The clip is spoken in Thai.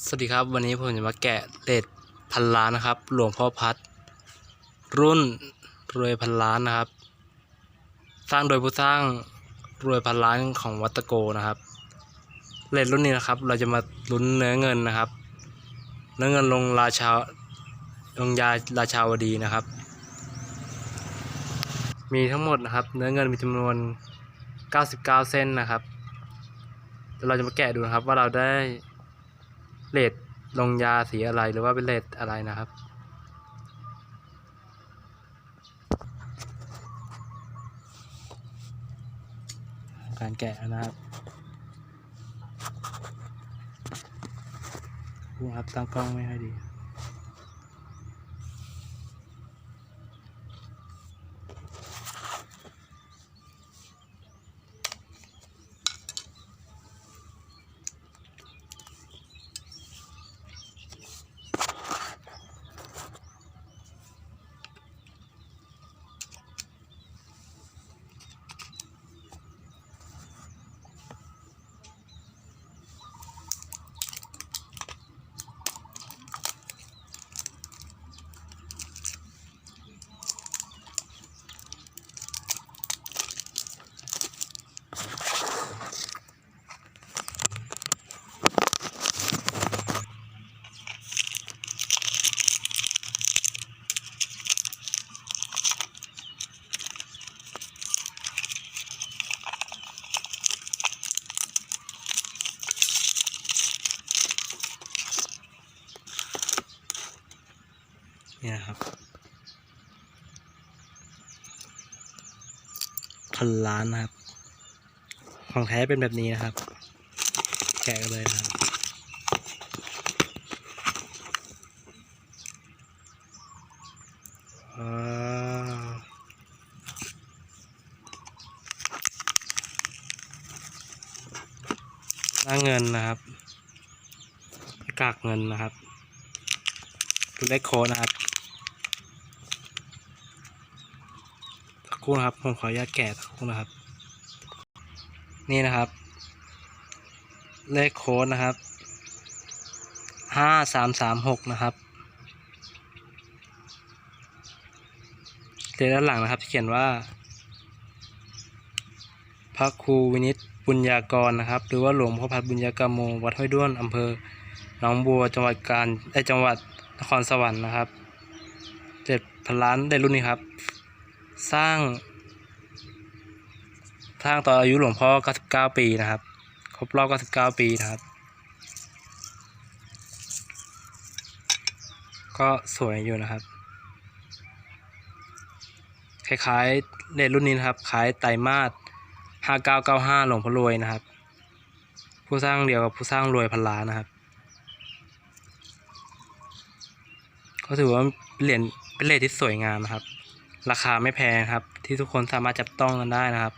สวัสดีครับวันนี้ผมจะมาแกะเลดพันล้านนะครับ หลวงพ่อพัด รุ่นรวยพันล้านนะครับ สร้างโดยผู้สร้างรวยพันล้านของวัตโกนะครับเลดรุ่นนี้นะครับ เราจะมาลุ้นเนื้อเงินนะครับ เนื้อเงินลงราชาลงยาราชาวดีนะครับ มีทั้งหมดนะครับ เนื้อเงินมีจำนวน 99 เส้นนะครับเดี๋ยวเราจะมาแกะดูนะครับว่าเราได้ เลดลงยาสีอะไรหรือว่าเป็นเลดอะไรนะครับ การแกะนะครับดูครับตั้งกล้องไม่ค่อยดี เนี่ยครับพันล้านนะครับ ของแท้เป็นแบบนี้นะครับ แกะกันเลยนะครับว้าวหน้าเงินนะครับ กากเงินนะครับ ดูเลขโคนะครับสักครู่นะครับผมขออนุญาตแกะสักครู่นะครับ นี่นะครับ เลขโค้ดนะครับห้าสามสามหกนะครับเลขด้านหลังนะครับเขียนว่า พระครูวินิตบุญญากรนะครับ หรือว่าหลวงพ่อพัดบุญญากรโมวัดห้วยด้วนอำเภอหนองบัวจังหวัดกาญไอจังหวัด นครสวรรค์นะครับเจ็ดพันล้านได้รุ่นนี้ครับ สร้างสร้างตอนอายุหลวงพ่อ 99 ปีนะครับ ครบรอบ 99 ปีนะครับ ก็สวยอยู่นะครับ คล้ายๆเลนรุ่นนี้นะครับ คล้ายไตรมาส5995 หลวงพ่อรวยนะครับ ผู้สร้างเดียวกับผู้สร้างรวยพันล้านนะครับ ก็ถือว่าเป็นเหรียญเป็นเหรียญที่สวยงามนะครับ ราคาไม่แพงครับ ที่ทุกคนสามารถจับต้องกันได้นะครับ